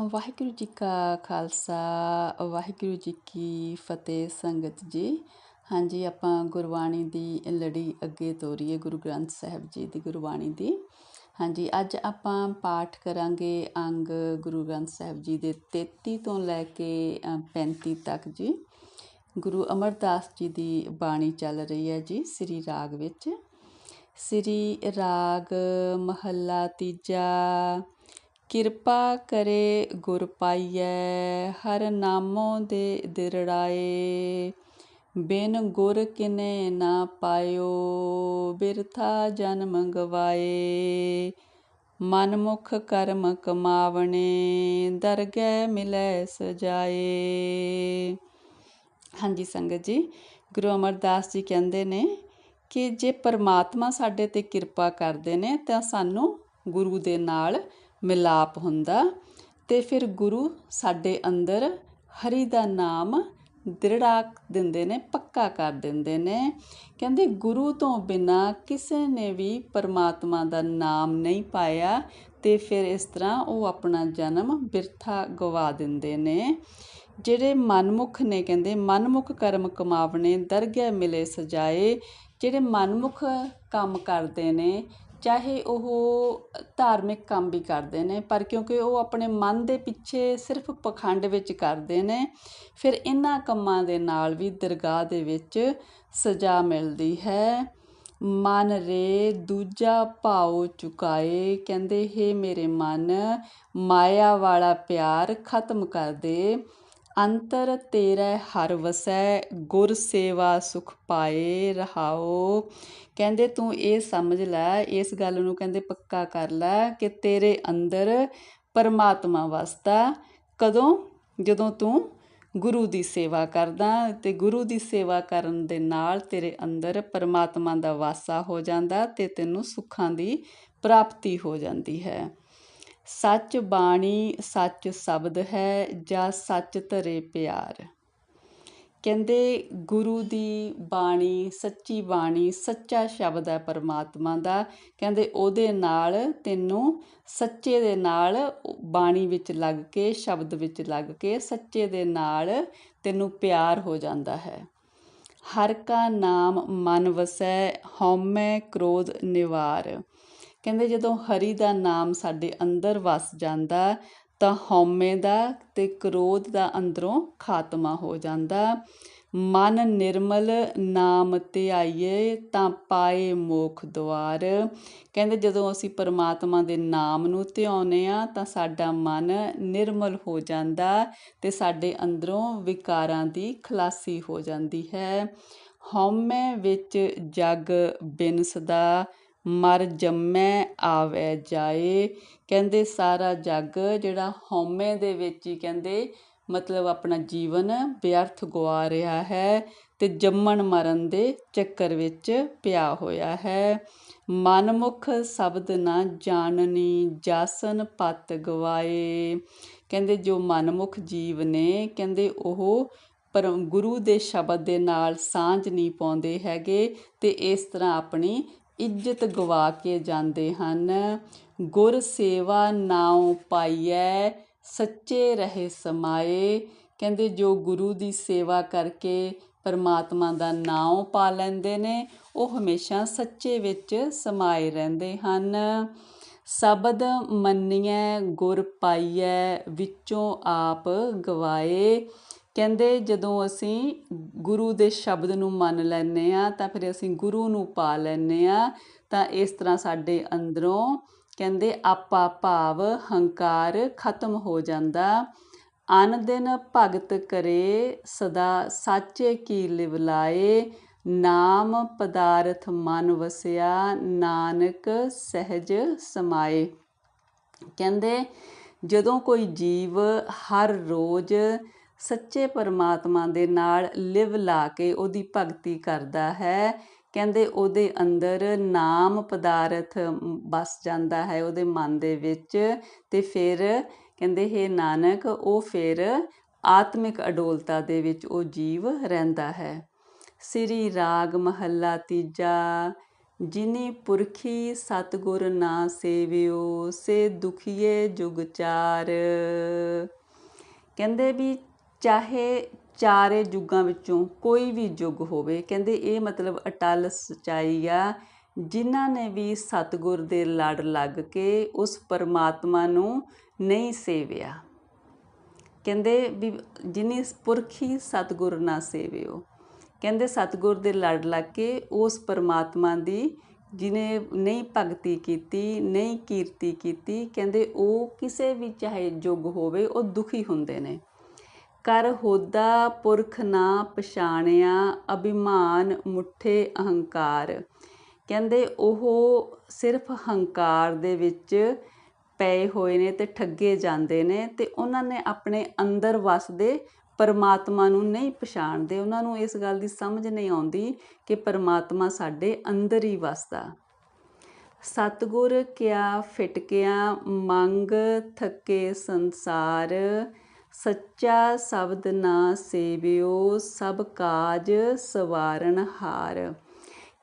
ਵਾਹਿਗੁਰੂ ਜੀ ਕਾ ਖਾਲਸਾ, ਵਾਹਿਗੁਰੂ ਜੀ ਕੀ ਫਤਿਹ ਸੰਗਤ ਜੀ। ਹਾਂਜੀ, ਆਪਾਂ ਗੁਰਬਾਣੀ ਦੀ ਲੜੀ ਅੱਗੇ ਤੋਰੀਏ, ਗੁਰੂ ਗ੍ਰੰਥ ਸਾਹਿਬ ਜੀ ਦੀ ਗੁਰਬਾਣੀ ਦੀ। ਹਾਂਜੀ, ਅੱਜ ਆਪਾਂ ਪਾਠ ਕਰਾਂਗੇ ਅੰਗ ਗੁਰੂ ਗ੍ਰੰਥ ਸਾਹਿਬ ਜੀ ਦੇ 33 ਤੋਂ ਲੈ ਕੇ 35 ਤੱਕ ਜੀ। ਗੁਰੂ ਅਮਰਦਾਸ ਜੀ ਦੀ ਬਾਣੀ ਚੱਲ ਰਹੀ ਹੈ ਜੀ, ਸ੍ਰੀ ਰਾਗ ਵਿੱਚ। ਸ੍ਰੀ ਰਾਗ ਮਹੱਲਾ ਤੀਜਾ ਕਿਰਪਾ ਕਰੇ ਗੁਰ ਪਾਈਐ, ਹਰ ਨਾਮੋ ਦੇ ਦਿਰੜਾਏ। ਬਿਨ ਗੁਰ ਕਿਨੇ ਨਾ ਪਾਇਓ, ਬਿਰਥਾ ਜਨਮ ਗਵਾਏ ਮਨਮੁਖ ਕਰਮ ਕਮਾਵਣੇ, ਦਰਗਹਿ ਮਿਲੈ ਸਜਾਏ। ਹਾਂਜੀ ਸੰਗਤ ਜੀ, ਗੁਰੂ ਅਮਰਦਾਸ ਜੀ ਕਹਿੰਦੇ ਨੇ ਕਿ ਜੇ ਪਰਮਾਤਮਾ ਸਾਡੇ ਤੇ ਕਿਰਪਾ ਕਰਦੇ ਨੇ, ਤਾਂ ਸਾਨੂੰ ਗੁਰੂ ਦੇ ਨਾਲ ਮਿਲਾਪ ਹੁੰਦਾ ਅਤੇ ਫਿਰ ਗੁਰੂ ਸਾਡੇ ਅੰਦਰ ਹਰੀ ਦਾ ਨਾਮ ਦ੍ਰਿੜਾ ਦਿੰਦੇ ਨੇ, ਪੱਕਾ ਕਰ ਦਿੰਦੇ ਨੇ। ਕਹਿੰਦੇ ਗੁਰੂ ਤੋਂ ਬਿਨਾ ਕਿਸੇ ਨੇ ਵੀ ਪਰਮਾਤਮਾ ਦਾ ਨਾਮ ਨਹੀਂ ਪਾਇਆ ਤੇ ਫਿਰ ਇਸ ਤਰ੍ਹਾਂ ਉਹ ਆਪਣਾ ਜਨਮ ਬਿਰਥਾ ਗਵਾ ਦਿੰਦੇ ਨੇ। ਜਿਹੜੇ ਮਨਮੁਖ ਨੇ ਕਹਿੰਦੇ, ਮਨਮੁਖ ਕਰਮ ਕਮਾਵਣੇ, ਦਰਗਹਿ ਮਿਲੇ ਸਜਾਏ। ਜਿਹੜੇ ਮਨਮੁਖ ਕੰਮ ਕਰਦੇ ਨੇ ਚਾਹੇ ਉਹ ਧਾਰਮਿਕ ਕੰਮ ਵੀ ਕਰਦੇ ਨੇ, ਪਰ ਕਿਉਂਕਿ ਉਹ ਆਪਣੇ ਮਨ ਦੇ ਪਿੱਛੇ ਸਿਰਫ ਪਖੰਡ ਵਿੱਚ ਕਰਦੇ ਨੇ, ਫਿਰ ਇਹਨਾਂ ਕੰਮਾਂ ਦੇ ਨਾਲ ਵੀ ਦਰਗਾਹ ਦੇ ਵਿੱਚ ਸਜ਼ਾ ਮਿਲਦੀ ਹੈ। ਮਨ ਰੇ ਦੂਜਾ ਭਾਉ ਚੁਕਾਏ, ਕਹਿੰਦੇ, ਹੈ ਮੇਰੇ ਮਨ, ਮਾਇਆ ਵਾਲਾ ਪਿਆਰ ਖਤਮ ਕਰ ਦੇ। ਅੰਤਰ ਤੇਰਾ ਹਰ ਵਸੈ, ਗੁਰ ਸੇਵਾ ਸੁਖ ਪਾਏ ਰਹਾਓ ਕਹਿੰਦੇ ਤੂੰ ਇਹ ਸਮਝ ਲੈ, ਇਸ ਗੱਲ ਨੂੰ ਕਹਿੰਦੇ ਪੱਕਾ ਕਰ ਲੈ ਕਿ ਤੇਰੇ ਅੰਦਰ ਪਰਮਾਤਮਾ ਵਸਦਾ। ਕਦੋਂ? ਜਦੋਂ ਤੂੰ ਗੁਰੂ ਦੀ ਸੇਵਾ ਕਰਦਾ ਤੇ ਗੁਰੂ ਦੀ ਸੇਵਾ ਕਰਨ ਦੇ ਨਾਲ ਤੇਰੇ ਅੰਦਰ ਪਰਮਾਤਮਾ ਦਾ ਵਾਸਾ ਹੋ ਜਾਂਦਾ ਤੇ ਤੈਨੂੰ ਸੁੱਖਾਂ ਦੀ ਪ੍ਰਾਪਤੀ ਹੋ ਜਾਂਦੀ ਹੈ। ਸੱਚ ਬਾਣੀ ਸੱਚ ਸ਼ਬਦ ਹੈ ਜਾਂ ਸੱਚ ਧਰੇ ਪਿਆਰ। ਕਹਿੰਦੇ ਗੁਰੂ ਦੀ ਬਾਣੀ, ਸੱਚੀ ਬਾਣੀ ਸੱਚਾ ਸ਼ਬਦ ਹੈ ਪਰਮਾਤਮਾ ਦਾ। ਕਹਿੰਦੇ ਉਹਦੇ ਨਾਲ ਤੈਨੂੰ ਸੱਚੇ ਦੇ ਨਾਲ ਬਾਣੀ ਵਿੱਚ ਲੱਗ ਕੇ, ਸ਼ਬਦ ਵਿੱਚ ਲੱਗ ਕੇ ਸੱਚੇ ਦੇ ਨਾਲ ਤੈਨੂੰ ਪਿਆਰ ਹੋ ਜਾਂਦਾ ਹੈ। ਹਰ ਕਾ ਨਾਮ ਮਨ ਵਸੈ, ਹਉਮੈ ਕ੍ਰੋਧ ਨਿਵਾਰ। ਕਹਿੰਦੇ ਜਦੋਂ ਹਰੀ ਦਾ ਨਾਮ ਸਾਡੇ ਅੰਦਰ ਵਸ ਜਾਂਦਾ, ਤਾਂ ਹਉਮੈ ਦਾ ਤੇ ਕ੍ਰੋਧ ਦਾ ਅੰਦਰੋਂ ਖਾਤਮਾ ਹੋ ਜਾਂਦਾ। ਮਨ ਨਿਰਮਲ ਨਾਮ ਧਿਆਈਏ ਤਾਂ ਪਾਏ ਮੋਖ ਦੁਆਰ। ਕਹਿੰਦੇ ਜਦੋਂ ਅਸੀਂ ਪਰਮਾਤਮਾ ਦੇ ਨਾਮ ਨੂੰ ਧਿਆਉਨੇ ਆ ਤਾਂ ਸਾਡਾ ਮਨ ਨਿਰਮਲ ਹੋ ਜਾਂਦਾ ਤੇ ਸਾਡੇ ਅੰਦਰੋਂ ਵਿਕਾਰਾਂ ਦੀ ਖਲਾਸੀ ਹੋ ਜਾਂਦੀ ਹੈ। ਹਉਮੈ ਵਿੱਚ ਜਗ ਬਿਨਸਦਾ ਮਰ ਜੰਮੈ, ਆਵੈ ਜਾਏ। ਕਹਿੰਦੇ ਸਾਰਾ ਜੱਗ ਜਿਹੜਾ ਹਉਮੈ ਦੇ ਵਿੱਚ ਹੀ ਕਹਿੰਦੇ, ਮਤਲਬ ਆਪਣਾ ਜੀਵਨ ਵਿਅਰਥ ਗਵਾ ਰਿਹਾ ਹੈ ਤੇ ਜੰਮਣ ਮਰਨ ਦੇ ਚੱਕਰ ਵਿੱਚ ਪਿਆ ਹੋਇਆ ਹੈ। ਮਨਮੁਖ ਸ਼ਬਦ ਨਾ ਜਾਣਨੀ, ਜਾਸਨ ਪਤ ਗਵਾਏ। ਕਹਿੰਦੇ ਜੋ ਮਨਮੁਖ ਜੀਵ ਨੇ, ਕਹਿੰਦੇ ਉਹ ਪਰ ਗੁਰੂ ਦੇ ਸ਼ਬਦ ਦੇ ਨਾਲ ਸਾਂਝ ਨਹੀਂ ਪਾਉਂਦੇ ਹੈਗੇ ਤੇ ਇਸ ਤਰ੍ਹਾਂ ਆਪਣੀ ਇੱਜ਼ਤ ਗਵਾ ਕੇ ਜਾਂਦੇ ਹਨ। ਗੁਰ ਸੇਵਾ ਨਾਉ ਪਾਈਐ, ਸੱਚੇ ਰਹੇ ਸਮਾਏ। ਕਹਿੰਦੇ ਜੋ ਗੁਰੂ ਦੀ ਸੇਵਾ ਕਰਕੇ ਪਰਮਾਤਮਾ ਦਾ ਨਾਮ ਪਾ ਲੈਂਦੇ ਨੇ, ਉਹ ਹਮੇਸ਼ਾ ਸੱਚੇ ਵਿੱਚ ਸਮਾਏ ਰਹਿੰਦੇ ਹਨ। ਸ਼ਬਦ ਮੰਨੀਐ, ਗੁਰ ਪਾਈਐ, ਵਿੱਚੋਂ ਆਪ ਗਵਾਏ। ਕਹਿੰਦੇ ਜਦੋਂ ਅਸੀਂ ਗੁਰੂ ਦੇ ਸ਼ਬਦ ਨੂੰ ਮੰਨ ਲੈਨੇ ਆ ਤਾਂ ਫਿਰ ਅਸੀਂ ਗੁਰੂ ਨੂੰ ਪਾ ਲੈਨੇ ਆ ਤਾਂ ਇਸ ਤਰ੍ਹਾਂ ਸਾਡੇ ਅੰਦਰੋਂ ਕਹਿੰਦੇ ਆਪਾ ਭਾਵ ਹੰਕਾਰ ਖਤਮ ਹੋ ਜਾਂਦਾ। ਅਨ ਦਿਨ ਭਗਤ ਕਰੇ, ਸਦਾ ਸਾਚੇ ਕੀ ਲਿਵਲਾਏ ਨਾਮ ਪਦਾਰਥ ਮਨ ਵਸਿਆ, ਨਾਨਕ ਸਹਿਜ ਸਮਾਏ। ਕਹਿੰਦੇ ਜਦੋਂ ਕੋਈ ਜੀਵ ਹਰ ਰੋਜ਼ ਸੱਚੇ ਪਰਮਾਤਮਾ ਦੇ ਨਾਲ ਲਿਵ ਲਾ ਕੇ ਉਹਦੀ ਭਗਤੀ ਕਰਦਾ ਹੈ। ਕਹਿੰਦੇ ਉਹਦੇ ਅੰਦਰ ਨਾਮ ਪਦਾਰਥ ਬਸ ਜਾਂਦਾ ਹੈ ਉਹਦੇ ਮਨ ਦੇ ਵਿੱਚ ਤੇ ਫਿਰ ਕਹਿੰਦੇ ਹੈ ਨਾਨਕ, ਉਹ ਫਿਰ ਆਤਮਿਕ ਅਡੋਲਤਾ ਦੇ ਵਿੱਚ ਉਹ ਜੀਵ ਰਹਿੰਦਾ ਹੈ। ਸ੍ਰੀ ਰਾਗ ਮਹੱਲਾ ਤੀਜਾ, ਜਿਨੀ ਪੁਰਖੀ ਸਤਗੁਰ ਨਾ ਸੇਵਿਓ, ਸੇ ਦੁਖੀਏ ਜੁਗ ਚਾਰ। ਕਹਿੰਦੇ ਵੀ ਚਾਹੇ ਚਾਰੇ ਯੁੱਗਾਂ ਵਿੱਚੋਂ ਕੋਈ ਵੀ ਯੁੱਗ ਹੋਵੇ, ਕਹਿੰਦੇ ਇਹ ਮਤਲਬ ਅਟਲ ਸਚਾਈ ਆ, ਜਿਨ੍ਹਾਂ ਨੇ ਵੀ ਸਤਗੁਰ ਦੇ ਲੜ ਲੱਗ ਕੇ ਉਸ ਪਰਮਾਤਮਾ ਨੂੰ ਨਹੀਂ ਸੇਵਿਆ। ਕਹਿੰਦੇ ਵੀ ਜਿਨੀ ਪੁਰਖੀ ਸਤਗੁਰ ਨਾ ਸੇਵਿਓ। ਕਹਿੰਦੇ ਸਤਗੁਰ ਦੇ ਲੜ ਲੱਗ ਕੇ ਉਸ ਪਰਮਾਤਮਾ ਦੀ ਜਿਨੇ ਨਹੀਂ ਭਗਤੀ ਕੀਤੀ, ਨਹੀਂ ਕੀਰਤੀ ਕੀਤੀ, ਕਹਿੰਦੇ ਉਹ ਕਿਸੇ ਵੀ ਚਾਹੇ ਯੁੱਗ ਹੋਵੇ, ਉਹ ਦੁਖੀ ਹੁੰਦੇ ਨੇ। ਕਰ ਹੋਦਾ ਪੁਰਖ ਨਾ ਪਛਾਣਿਆ, ਅਭਿਮਾਨ ਮੁੱਠੇ ਅਹੰਕਾਰ। ਕਹਿੰਦੇ ਉਹ ਸਿਰਫ ਹੰਕਾਰ ਦੇ ਵਿੱਚ ਪਏ ਹੋਏ ਨੇ ਤੇ ਠੱਗੇ ਜਾਂਦੇ ਨੇ ਤੇ ਉਹਨਾਂ ਨੇ ਆਪਣੇ ਅੰਦਰ ਵਸਦੇ ਪਰਮਾਤਮਾ ਨੂੰ ਨਹੀਂ ਪਛਾਣਦੇ। ਉਹਨਾਂ ਨੂੰ ਇਸ ਗੱਲ ਦੀ ਸਮਝ ਨਹੀਂ ਆਉਂਦੀ ਕਿ ਪਰਮਾਤਮਾ ਸਾਡੇ ਅੰਦਰ ਹੀ ਵਸਦਾ। ਸਤਗੁਰ ਕਿਆ ਫਿਟਕਿਆ, ਮੰਗ ਥੱਕੇ ਸੰਸਾਰ। ਸੱਚਾ ਸ਼ਬਦ ਨਾ ਸੇਵਿਓ, ਸਭ ਕਾਜ ਸਵਾਰਨ ਹਾਰ।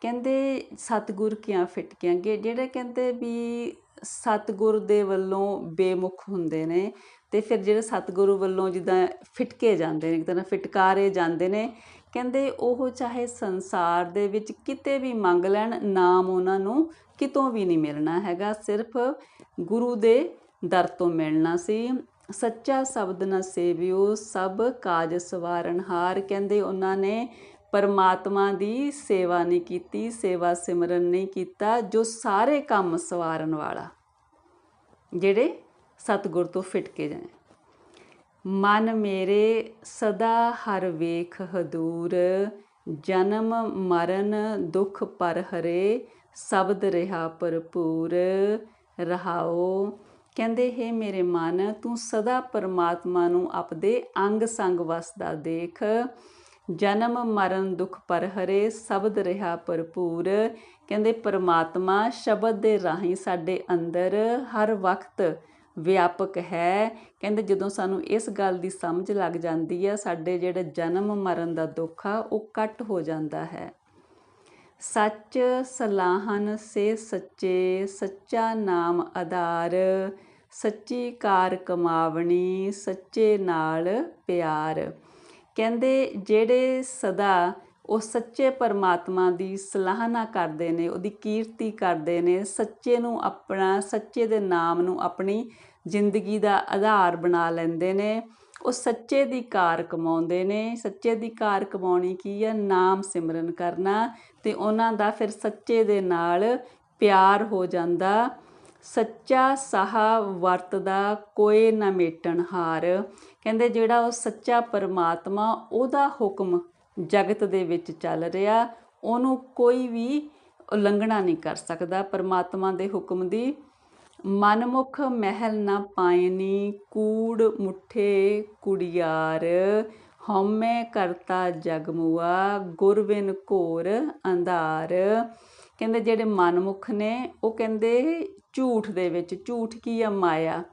ਕਹਿੰਦੇ ਸਤਗੁਰ ਕਿਆ ਫਿਟਕਿਆ। ਜਿਹੜੇ ਕਹਿੰਦੇ ਵੀ ਸਤਗੁਰ ਦੇ ਵੱਲੋਂ ਬੇਮੁਖ ਹੁੰਦੇ ਨੇ ਤੇ ਫਿਰ ਜਿਹੜੇ ਸਤਗੁਰੂ ਵੱਲੋਂ ਜਿੱਦਾਂ ਫਿਟਕੇ ਜਾਂਦੇ ਨੇ, ਇੱਕ ਤਰ੍ਹਾਂ ਫਿਟਕਾਰੇ ਜਾਂਦੇ ਨੇ, ਕਹਿੰਦੇ ਉਹ ਚਾਹੇ ਸੰਸਾਰ ਦੇ ਵਿੱਚ ਕਿਤੇ ਵੀ ਮੰਗ ਲੈਣ, ਨਾਮ ਉਹਨਾਂ ਨੂੰ ਕਿਤੋਂ ਵੀ ਨਹੀਂ ਮਿਲਣਾ ਹੈਗਾ। ਸਿਰਫ ਗੁਰੂ ਦੇ ਦਰ ਤੋਂ ਮਿਲਣਾ ਸੀ। ਸੱਚਾ ਸ਼ਬਦ ਨਾ ਸੇਵਿਓ, ਸਭ ਕਾਜ ਸਵਾਰਨਹਾਰ ਕਹਿੰਦੇ ਉਹਨਾਂ ਨੇ, ਪਰਮਾਤਮਾ ਦੀ ਸੇਵਾ ਨਹੀਂ ਕੀਤੀ, ਸੇਵਾ ਸਿਮਰਨ ਨਹੀਂ ਕੀਤਾ, ਜੋ ਸਾਰੇ ਕੰਮ ਸਵਾਰਨ ਵਾਲਾ। ਜਿਹੜੇ ਸਤਗੁਰ ਤੋਂ ਫਿਟਕੇ ਜਾਣੇ। ਮਨ ਮੇਰੇ ਸਦਾ ਹਰ ਵੇਖ ਹਦੂਰ, ਜਨਮ ਮਰਨ ਦੁਖ ਪਰ ਹਰੇ, ਸ਼ਬਦ ਰਹਾ ਭਰਪੂਰ। ਰਹਾਓ ਕਹਿੰਦੇ, ਹੈ ਮੇਰੇ ਮਨ, ਤੂੰ ਸਦਾ ਪਰਮਾਤਮਾ ਨੂੰ ਆਪਦੇ ਅੰਗ ਸੰਗ ਵਸਦਾ ਦੇਖ। ਜਨਮ, ਮਰਨ, ਦੁਖ ਪਰ ਹਰੇ ਸ਼ਬਦ ਰਿਹਾ ਭਰਪੂਰ। ਕਹਿੰਦੇ, ਪਰਮਾਤਮਾ ਸ਼ਬਦ ਦੇ ਰਾਹੀਂ ਸਾਡੇ ਅੰਦਰ ਹਰ ਵਕਤ ਵਿਆਪਕ ਹੈ। ਕਹਿੰਦੇ, ਜਦੋਂ ਸਾਨੂੰ ਇਸ ਗੱਲ ਦੀ ਸਮਝ ਲੱਗ ਜਾਂਦੀ ਹੈ, ਸਾਡੇ ਜਿਹੜੇ ਜਨਮ, ਮਰਨ ਦਾ ਦੁੱਖ ਆ, ਉਹ ਕੱਟ ਹੋ ਜਾਂਦਾ ਹੈ। ਸੱਚ ਸਲਾਹਨ ਸੇ ਸੱਚੇ, ਸੱਚਾ ਨਾਮ ਆਧਾਰ। ਸੱਚੀ ਕਾਰ ਕਮਾਵਣੀ, ਸੱਚੇ ਨਾਲ ਪਿਆਰ। ਕਹਿੰਦੇ, ਜਿਹੜੇ ਸਦਾ ਉਹ ਸੱਚੇ ਪਰਮਾਤਮਾ ਦੀ ਸਲਾਹਨਾ ਕਰਦੇ ਨੇ, ਉਹਦੀ ਕੀਰਤੀ ਕਰਦੇ ਨੇ, ਸੱਚੇ ਨੂੰ ਆਪਣਾ, ਸੱਚੇ ਦੇ ਨਾਮ ਨੂੰ ਆਪਣੀ ਜ਼ਿੰਦਗੀ ਦਾ ਆਧਾਰ ਬਣਾ ਲੈਂਦੇ ਨੇ, ਉਹ ਸੱਚੇ ਦੀ ਕਾਰ ਕਮਾਉਂਦੇ ਨੇ। ਸੱਚੇ ਦੀ ਕਾਰ ਕਮਾਉਣੀ ਕੀ ਹੈ ਨਾਮ ਸਿਮਰਨ ਕਰਨਾ ਤੇ ਉਹਨਾਂ ਦਾ ਫਿਰ ਸੱਚੇ ਦੇ ਨਾਲ ਪਿਆਰ ਹੋ ਜਾਂਦਾ। ਸੱਚਾ ਸਾਹਾ ਵਰਤਦਾ ਕੋਈ ਨਾ ਮੇਟਣ ਹਾਰ। ਕਹਿੰਦੇ ਜਿਹੜਾ ਉਹ ਸੱਚਾ ਪਰਮਾਤਮਾ, ਉਹਦਾ ਹੁਕਮ ਜਗਤ ਦੇ ਵਿੱਚ ਚੱਲ ਰਿਹਾ, ਉਹਨੂੰ ਕੋਈ ਵੀ ਉਲੰਘਣਾ ਨਹੀਂ ਕਰ ਸਕਦਾ। ਪਰਮਾਤਮਾ ਦੇ ਹੁਕਮ ਦੀ ਮਨਮੁਖ ਮਹਿਲ ਨਾ ਪਾਇਨੀ, ਕੂੜ ਮੁੱਠੇ ਕੁੜਿਆਰ। ਹਉਮੈ ਕਰਤਾ ਜਗਮੁਆ ਗੁਰਵਿਨ ਘੋਰ ਅੰਧਾਰ। ਕਹਿੰਦੇ ਜਿਹੜੇ ਮਨਮੁਖ ਨੇ, ਉਹ ਕਹਿੰਦੇ ਝੂਠ ਦੇ ਵਿੱਚ, ਝੂਠ ਕੀ ਆ ਮਾਇਆ?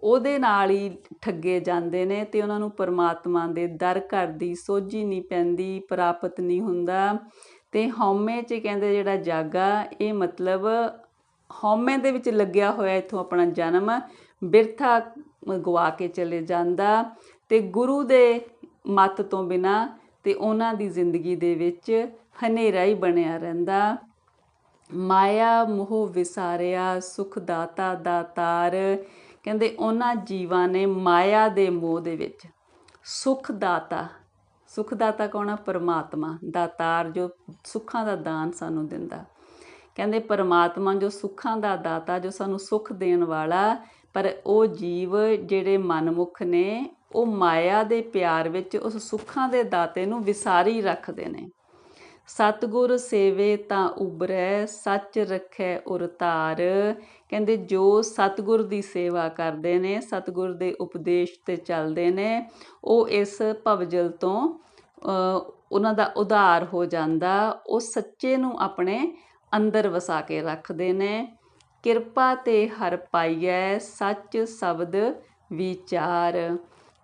ਉਹਦੇ ਨਾਲ ਹੀ ਠੱਗੇ ਜਾਂਦੇ ਨੇ ਤੇ ਉਹਨਾਂ ਨੂੰ ਪਰਮਾਤਮਾ ਦੇ ਦਰ ਘਰ ਦੀ ਸੋਝੀ ਨਹੀਂ ਪੈਂਦੀ, ਪ੍ਰਾਪਤ ਨਹੀਂ ਹੁੰਦਾ। ਤੇ ਹਉਮੈ 'ਚ ਕਹਿੰਦੇ ਜਿਹੜਾ ਜਾਗਾ, ਇਹ ਮਤਲਬ ਹਉਮੈ ਦੇ ਵਿੱਚ ਲੱਗਿਆ ਹੋਇਆ ਇਥੋਂ ਆਪਣਾ ਜਨਮ ਬਿਰਥਾ ਗਵਾ ਕੇ ਚਲੇ ਜਾਂਦਾ ਤੇ ਗੁਰੂ ਦੇ ਮਤ ਤੋਂ ਬਿਨਾ ਤੇ ਉਹਨਾਂ ਦੀ ਜ਼ਿੰਦਗੀ ਦੇ ਵਿੱਚ ਹਨੇਰਾ ਹੀ ਬਣਿਆ ਰਹਿੰਦਾ। ਮਾਇਆ ਮੋਹ ਵਿਸਾਰਿਆ, ਸੁਖ ਦਾਤਾ ਦਾਤਾਰ ਕਹਿੰਦੇ ਉਹਨਾਂ ਜੀਵਾਂ ਨੇ ਮਾਇਆ ਦੇ ਮੋਹ ਦੇ ਵਿੱਚ ਸੁਖ ਦਾਤਾ। ਸੁਖ ਦਾਤਾ ਕੌਣ ਆ? ਪਰਮਾਤਮਾ ਦਾਤਾਰ ਜੋ ਸੁੱਖਾਂ ਦਾ ਦਾਨ ਸਾਨੂੰ ਦਿੰਦਾ। ਕਹਿੰਦੇ ਪਰਮਾਤਮਾ ਜੋ ਸੁੱਖਾਂ ਦਾ ਦਾਤਾ, ਜੋ ਸਾਨੂੰ ਸੁੱਖ ਦੇਣ ਵਾਲਾ, ਪਰ ਉਹ ਜੀਵ ਜਿਹੜੇ ਮਨਮੁਖ ਨੇ, ਉਹ ਮਾਇਆ ਦੇ ਪਿਆਰ ਵਿੱਚ ਉਸ ਸੁੱਖਾਂ ਦੇ ਦਾਤੇ ਨੂੰ ਵਿਸਾਰੀ ਰੱਖਦੇ ਨੇ। ਸਤਗੁਰ ਸੇਵੇ ਤਾਂ ਉਬਰੈ ਸੱਚ ਰੱਖੈ ਉਰਤਾਰ ਕਹਿੰਦੇ ਜੋ ਸਤਗੁਰ ਦੀ ਸੇਵਾ ਕਰਦੇ ਨੇ, ਸਤਗੁਰ ਦੇ ਉਪਦੇਸ਼ ਤੇ ਚੱਲਦੇ ਨੇ, ਉਹ ਇਸ ਭਵਜਲ ਤੋਂ ਉਹਨਾਂ ਦਾ ਉਧਾਰ ਹੋ ਜਾਂਦਾ। ਉਹ ਸੱਚੇ ਨੂੰ ਆਪਣੇ ਅੰਦਰ ਵਸਾ ਕੇ ਰੱਖਦੇ ਨੇ। ਕਿਰਪਾ ਤੇ ਹਰ ਪਾਈਐ, ਸੱਚ ਸ਼ਬਦ ਵਿਚਾਰ।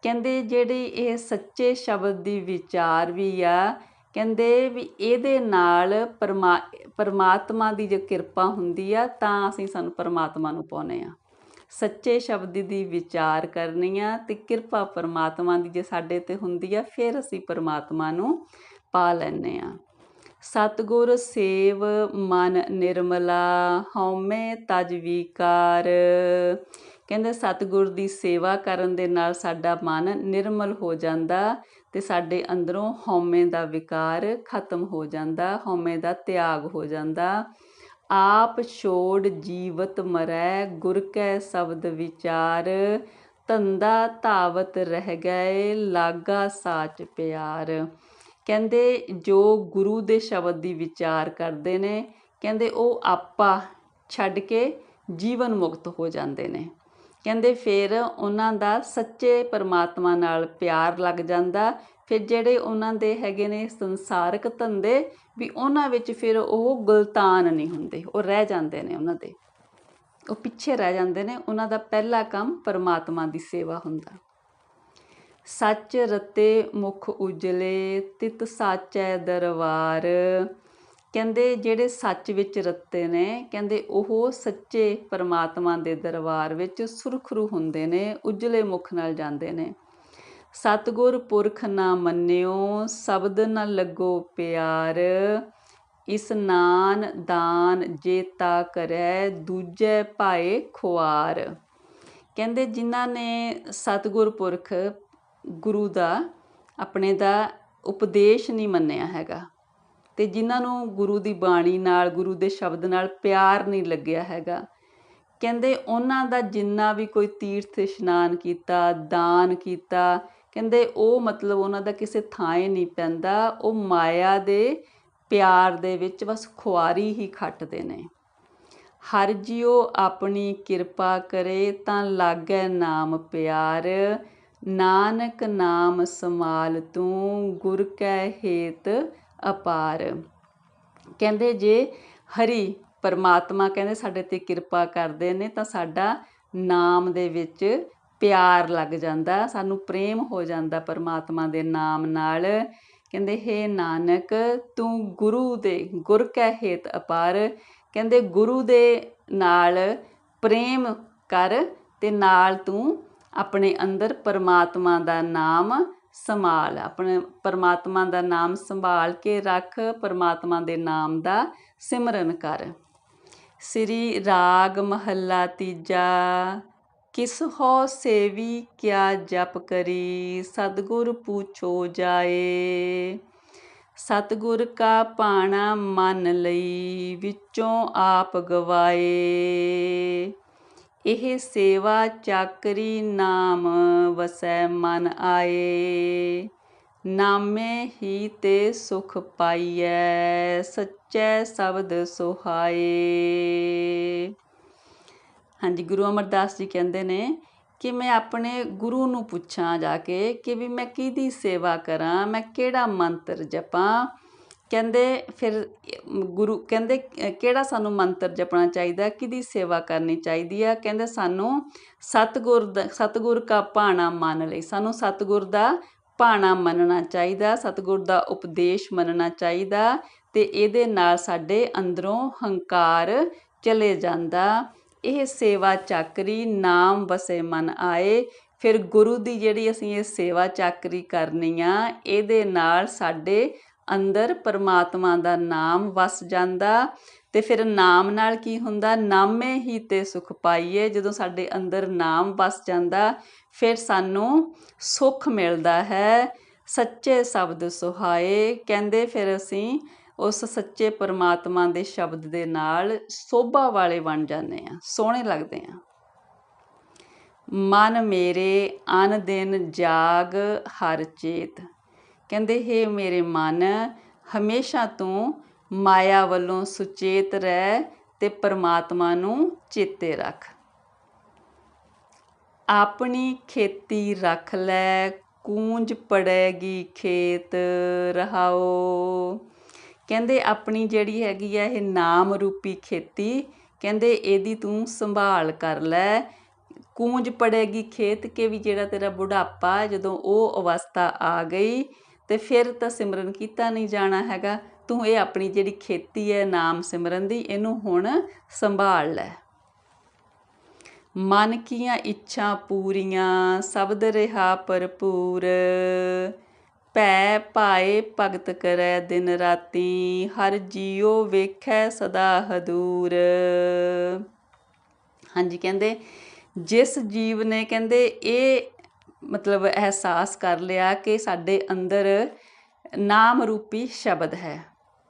ਕਹਿੰਦੇ ਜਿਹੜੀ ਇਹ ਸੱਚੇ ਸ਼ਬਦ ਦੀ ਵਿਚਾਰ ਵੀ ਆ ਕਹਿੰਦੇ ਵੀ ਇਹਦੇ ਨਾਲ ਪਰਮਾ, ਪਰਮਾਤਮਾ ਦੀ ਜੇ ਕਿਰਪਾ ਹੁੰਦੀ ਆ, ਤਾਂ ਅਸੀਂ ਸਾਨੂੰ ਪਰਮਾਤਮਾ ਨੂੰ ਪਾਉਨੇ ਆ। ਸੱਚੇ ਸ਼ਬਦ ਦੀ ਵਿਚਾਰ ਕਰਨੀ ਆ ਤੇ ਕਿਰਪਾ ਪਰਮਾਤਮਾ ਦੀ ਜੇ ਸਾਡੇ ਤੇ ਹੁੰਦੀ ਆ, ਫਿਰ ਅਸੀਂ ਪਰਮਾਤਮਾ ਨੂੰ ਪਾ ਲੈਨੇ ਆ। ਸਤਿਗੁਰ ਸੇਵ ਮਨ ਨਿਰਮਲਾ, ਹਉਮੈ ਤਜ ਵਿਕਾਰ। ਕਹਿੰਦੇ ਸਤਿਗੁਰ ਦੀ ਸੇਵਾ ਕਰਨ ਦੇ ਨਾਲ ਸਾਡਾ ਮਨ ਨਿਰਮਲ ਹੋ ਜਾਂਦਾ। ਤੇ ਸਾਡੇ ਅੰਦਰੋਂ ਹਉਮੈ ਦਾ ਵਿਕਾਰ ਖਤਮ ਹੋ ਜਾਂਦਾ, ਹਉਮੈ ਦਾ ਤਿਆਗ ਹੋ ਜਾਂਦਾ। ਆਪ ਛੋੜ ਜੀਵਤ ਮਰੈ, ਗੁਰ ਕੈ ਸ਼ਬਦ ਵਿਚਾਰ। ਧੰਦਾ ਧਾਵਤ ਰਹਿ ਗਏ, ਲਾਗਾ ਸਾਚ ਪਿਆਰ। ਕਹਿੰਦੇ ਜੋ ਗੁਰੂ ਦੇ ਸ਼ਬਦ ਦੀ ਵਿਚਾਰ ਕਰਦੇ ਨੇ, ਕਹਿੰਦੇ ਉਹ ਆਪਾ ਛੱਡ ਕੇ ਜੀਵਨ ਮੁਕਤ ਹੋ ਜਾਂਦੇ ਨੇ। ਕਹਿੰਦੇ ਫਿਰ ਉਹਨਾਂ ਦਾ ਸੱਚੇ ਪਰਮਾਤਮਾ ਨਾਲ ਪਿਆਰ ਲੱਗ ਜਾਂਦਾ। ਫਿਰ ਜਿਹੜੇ ਉਹਨਾਂ ਦੇ ਹੈਗੇ ਨੇ ਸੰਸਾਰਕ ਧੰਦੇ ਵੀ ਉਹਨਾਂ ਵਿੱਚ ਫਿਰ ਉਹ ਗਲਤਾਨ ਨਹੀਂ ਹੁੰਦੇ, ਉਹ ਰਹਿ ਜਾਂਦੇ ਨੇ ਉਹਨਾਂ ਦੇ। ਉਹ ਪਿੱਛੇ ਰਹਿ ਜਾਂਦੇ ਨੇ, ਉਹਨਾਂ ਦਾ ਪਹਿਲਾ ਕੰਮ ਪਰਮਾਤਮਾ ਦੀ ਸੇਵਾ ਹੁੰਦਾ। ਸੱਚ ਰਤੇ ਮੁਖ ਉਜਲੇ, ਤਿਤ ਸਾਚੈ ਦਰਬਾਰ। ਕਹਿੰਦੇ ਜਿਹੜੇ ਸੱਚ ਵਿੱਚ ਰੱਤੇ ਨੇ, ਕਹਿੰਦੇ ਉਹ ਸੱਚੇ ਪਰਮਾਤਮਾ ਦੇ ਦਰਬਾਰ ਵਿੱਚ ਸੁਰਖਰੂ ਹੁੰਦੇ ਨੇ, ਉਜਲੇ ਮੁਖ ਨਾਲ ਜਾਂਦੇ ਨੇ। ਸਤਗੁਰ ਪੁਰਖ ਨਾ ਮੰਨਿਓ, ਸ਼ਬਦ ਨ ਲੱਗੋ ਪਿਆਰ। ਇਸ ਨਾਨ ਦਾਨ ਜੇਤਾ ਕਰੈ, ਦੂਜੇ ਭਾਏ ਖੁਆਰ। ਕਹਿੰਦੇ ਜਿਨ੍ਹਾਂ ਨੇ ਸਤਗੁਰ ਪੁਰਖ ਗੁਰੂ ਦਾ, ਆਪਣੇ ਦਾ ਉਪਦੇਸ਼ ਨਹੀਂ ਮੰਨਿਆ ਹੈਗਾ। ਤੇ ਜਿਨ੍ਹਾਂ ਨੂੰ ਗੁਰੂ ਦੀ ਬਾਣੀ ਨਾਲ, ਗੁਰੂ ਦੇ ਸ਼ਬਦ ਨਾਲ ਪਿਆਰ ਨਹੀਂ ਲੱਗਿਆ ਹੈਗਾ। ਕਹਿੰਦੇ ਉਹਨਾਂ ਦਾ ਜਿੰਨਾ ਵੀ ਕੋਈ ਤੀਰਥ ਇਸ਼ਨਾਨ ਕੀਤਾ, ਦਾਨ ਕੀਤਾ, ਕਹਿੰਦੇ ਉਹ ਮਤਲਬ ਉਹਨਾਂ ਦਾ ਕਿਸੇ ਥਾਂ ਨਹੀਂ ਪੈਂਦਾ। ਉਹ ਮਾਇਆ ਦੇ ਪਿਆਰ ਦੇ ਵਿੱਚ ਬਸ ਖੁਆਰੀ ਹੀ ਖੱਟਦੇ ਨੇ। ਹਰ ਜਿਉ ਆਪਣੀ ਕਿਰਪਾ ਕਰੇ ਤਾਂ ਲਾਗੈ ਨਾਮ ਪਿਆਰ। ਨਾਨਕ ਨਾਮ ਸਮਾਲ ਤੂੰ, ਗੁਰ ਕੈ ਹੇਤ ਅਪਾਰ। ਕਹਿੰਦੇ ਜੇ ਹਰੀ ਪਰਮਾਤਮਾ ਕਹਿੰਦੇ ਸਾਡੇ ਤੇ ਕਿਰਪਾ ਕਰਦੇ ਨੇ ਤਾਂ ਸਾਡਾ ਨਾਮ ਦੇ ਵਿੱਚ ਪਿਆਰ ਲੱਗ ਜਾਂਦਾ, ਸਾਨੂੰ ਪ੍ਰੇਮ ਹੋ ਜਾਂਦਾ ਪਰਮਾਤਮਾ ਦੇ ਨਾਮ ਨਾਲ। ਕਹਿੰਦੇ, ਹੇ ਨਾਨਕ, ਤੂੰ ਗੁਰੂ ਦੇ, ਗੁਰ ਕੈ ਹੇਤ ਅਪਾਰ। ਕਹਿੰਦੇ, ਗੁਰੂ ਦੇ ਨਾਲ ਪ੍ਰੇਮ ਕਰ ਤੇ ਨਾਲ ਤੂੰ ਆਪਣੇ ਅੰਦਰ ਪਰਮਾਤਮਾ ਦਾ ਨਾਮ ਸੰਭਾਲ, ਆਪਣੇ ਪਰਮਾਤਮਾ ਦਾ ਨਾਮ ਸੰਭਾਲ ਕੇ ਰੱਖ, ਪਰਮਾਤਮਾ ਦੇ ਨਾਮ ਦਾ ਸਿਮਰਨ ਕਰ। ਸ੍ਰੀ ਰਾਗ ਮਹੱਲਾ ਤੀਜਾ, ਕਿਸ ਹੋ ਸੇਵੀ, ਕਿਆ ਜਪ ਕਰੀ, ਸਤਗੁਰ ਪੁੱਛੋ ਜਾਏ। ਸਤਗੁਰ ਕਾ ਪਾਣਾ ਮਨ ਲਈ ਵਿੱਚੋਂ ਆਪ ਗਵਾਏ। ਇਹ ਸੇਵਾ ਚਾਕਰੀ ਨਾਮ ਵਸੈ ਮਨ ਆਏ। ਨਾਮੇ ਹੀ ਤੇ ਸੁਖ ਪਾਈਐ, ਸੱਚੇ ਸ਼ਬਦ ਸੁਹਾਏ। ਹਾਂਜੀ, ਗੁਰੂ ਅਮਰਦਾਸ ਜੀ ਕਹਿੰਦੇ ਨੇ ਕਿ ਮੈਂ ਆਪਣੇ ਗੁਰੂ ਨੂੰ ਪੁੱਛਾਂ ਜਾ ਕੇ ਕਿ ਵੀ ਮੈਂ ਕਿਹਦੀ ਸੇਵਾ ਕਰਾਂ, ਮੈਂ ਕਿਹੜਾ ਮੰਤਰ ਜਪਾਂ ਕਹਿੰਦੇ ਫਿਰ, ਗੁਰੂ ਕਹਿੰਦੇ, ਕਿਹੜਾ ਸਾਨੂੰ ਮੰਤਰ ਜਪਣਾ ਚਾਹੀਦਾ? ਕਿਹਦੀ ਸੇਵਾ ਕਰਨੀ ਚਾਹੀਦੀ ਆ? ਕਹਿੰਦੇ ਸਾਨੂੰ ਸਤਗੁਰ ਦਾ, ਸਤਗੁਰ ਕਾ ਭਾਣਾ ਮੰਨ ਲਈ। ਸਾਨੂੰ ਸਤਗੁਰ ਦਾ ਭਾਣਾ ਮੰਨਣਾ ਚਾਹੀਦਾ, ਸਤਗੁਰ ਦਾ ਉਪਦੇਸ਼ ਮੰਨਣਾ ਚਾਹੀਦਾ ਤੇ ਇਹਦੇ ਨਾਲ ਸਾਡੇ ਅੰਦਰੋਂ ਹੰਕਾਰ ਚਲੇ ਜਾਂਦਾ। ਇਹ ਸੇਵਾ ਚਾਕਰੀ ਨਾਮ ਵਸੇ ਮਨ ਆਏ। ਫਿਰ ਗੁਰੂ ਦੀ ਜਿਹੜੀ ਅਸੀਂ ਇਹ ਸੇਵਾ ਚਾਕਰੀ ਕਰਨੀ ਆ, ਇਹਦੇ ਨਾਲ ਸਾਡੇ ਅੰਦਰ ਪਰਮਾਤਮਾ ਦਾ ਨਾਮ ਵਸ ਜਾਂਦਾ ਤੇ ਫਿਰ ਨਾਮ ਨਾਲ ਕੀ ਹੁੰਦਾ? ਨਾਮੇ ਹੀ ਤੇ ਸੁਖ ਪਾਈਏ। ਜਦੋਂ ਸਾਡੇ ਅੰਦਰ ਨਾਮ ਵਸ ਜਾਂਦਾ, ਫਿਰ ਸਾਨੂੰ ਸੁਖ ਮਿਲਦਾ ਹੈ। ਸੱਚੇ ਸ਼ਬਦ ਸੁਹਾਏ। ਕਹਿੰਦੇ ਫਿਰ ਅਸੀਂ ਉਸ ਸੱਚੇ ਪਰਮਾਤਮਾ ਦੇ ਸ਼ਬਦ ਦੇ ਨਾਲ ਸੋਭਾ ਵਾਲੇ ਬਣ ਜਾਂਦੇ ਆ ਸੋਹਣੇ ਲੱਗਦੇ ਆ ਮਨ ਮੇਰੇ ਅਨ ਦਿਨ ਜਾਗ ਹਰ ਚੇਤ। ਕਹਿੰਦੇ, ਹੈ ਮੇਰੇ ਮਨ, ਹਮੇਸ਼ਾ ਤੂੰ ਮਾਇਆ ਵੱਲੋਂ ਸੁਚੇਤ ਰਹਿ ਤੇ ਪਰਮਾਤਮਾ ਨੂੰ ਚੇਤੇ ਰੱਖ। ਆਪਣੀ ਖੇਤੀ ਰੱਖ ਲੈ, ਕੂੰਜ ਪੜੇਗੀ ਖੇਤ ਰਹਾਓ। ਕਹਿੰਦੇ, ਆਪਣੀ ਜਿਹੜੀ ਹੈਗੀ ਆ ਇਹ ਨਾਮ ਰੂਪੀ ਖੇਤੀ, ਕਹਿੰਦੇ, ਇਹਦੀ ਤੂੰ ਸੰਭਾਲ ਕਰ ਲੈ। ਕੂੰਜ ਪੜੇਗੀ ਖੇਤ, ਕੇ ਵੀ ਜਿਹੜਾ ਤੇਰਾ ਬੁਢਾਪਾ, ਜਦੋਂ ਉਹ ਅਵਸਥਾ ਆ ਗਈ ਤੇ ਫਿਰ ਤਾਂ ਸਿਮਰਨ ਕੀਤਾ ਨਹੀਂ ਜਾਣਾ ਹੈਗਾ। ਤੂੰ ਇਹ ਆਪਣੀ ਜਿਹੜੀ ਖੇਤੀ ਹੈ, ਨਾਮ ਸਿਮਰਨ ਦੀ, ਇਹਨੂੰ ਹੁਣ ਸੰਭਾਲ ਲੈ। ਮਨ ਕੀਆਂ ਇੱਛਾ ਪੂਰੀਆਂ, ਸਬਦ ਰਿਹਾ ਭਰਪੂਰ। ਭੈ ਪਾਏ ਭਗਤ ਕਰੈ ਦਿਨ ਰਾਤੀ, ਹਰ ਜੀਉ ਵੇਖੈ ਸਦਾ ਹਦੂਰ। ਹਾਂਜੀ, ਕਹਿੰਦੇ, ਜਿਸ ਜੀਵ ਨੇ, ਕਹਿੰਦੇ, ਇਹ ਮਤਲਬ ਅਹਿਸਾਸ ਕਰ ਲਿਆ ਕਿ ਸਾਡੇ ਅੰਦਰ ਨਾਮ ਰੂਪੀ ਸ਼ਬਦ ਹੈ।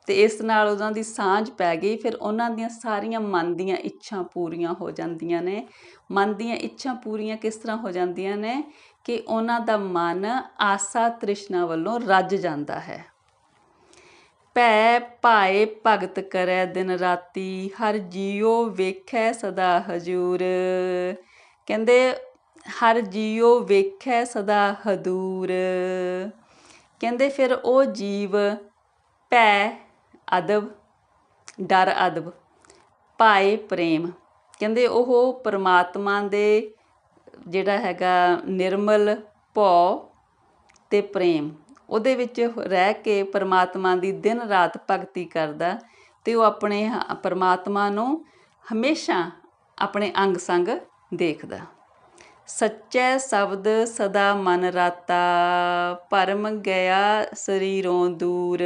ਤੇ ਇਸ ਨਾਲ ਉਹਨਾਂ ਦੀ ਸਾਂਝ ਪੈ ਗਈ, ਫਿਰ ਉਹਨਾਂ ਦੀਆਂ ਸਾਰੀਆਂ ਮਨ ਦੀਆਂ ਇੱਛਾਂ ਪੂਰੀਆਂ ਹੋ ਜਾਂਦੀਆਂ ਨੇ। ਮਨ ਦੀਆਂ ਇੱਛਾਂ ਪੂਰੀਆਂ ਕਿਸ ਤਰ੍ਹਾਂ ਹੋ ਜਾਂਦੀਆਂ ਨੇ? ਕਿ ਉਹਨਾਂ ਦਾ ਮਨ ਆਸਾ ਤ੍ਰਿਸ਼ਨਾ ਵੱਲੋਂ ਰੱਜ ਜਾਂਦਾ ਹੈ। ਭੈ ਭਾਏ ਭਗਤ ਕਰੈ ਦਿਨ ਰਾਤੀ, ਹਰ ਜੀਉ ਵੇਖੈ ਸਦਾ ਹਜੂਰ। ਕਹਿੰਦੇ ਹਰ ਜੀਉ ਵੇਖੈ ਸਦਾ ਹਦੂਰ। ਕਹਿੰਦੇ ਫਿਰ ਉਹ ਜੀਵ ਭੈ ਅਦਬ, ਡਰ ਅਦਬ, ਭਾਏ ਪ੍ਰੇਮ। ਕਹਿੰਦੇ ਉਹ ਪਰਮਾਤਮਾ ਦੇ ਜਿਹੜਾ ਹੈਗਾ ਨਿਰਮਲ ਭਉ ਤੇ ਪ੍ਰੇਮ। ਉਹਦੇ ਵਿੱਚ ਰਹਿ ਕੇ ਪਰਮਾਤਮਾ ਦੀ ਦਿਨ ਰਾਤ ਭਗਤੀ ਕਰਦਾ ਤੇ ਉਹ ਆਪਣੇ ਹ- ਪਰਮਾਤਮਾ ਨੂੰ ਹਮੇਸ਼ਾ ਆਪਣੇ ਅੰਗ ਸੰਗ ਦੇਖਦਾ। ਸੱਚੇ ਸ਼ਬਦ ਸਦਾ ਮਨ ਰਾਤਾ, ਭਰਮ ਗਿਆ ਸਰੀਰੋਂ ਦੂਰ।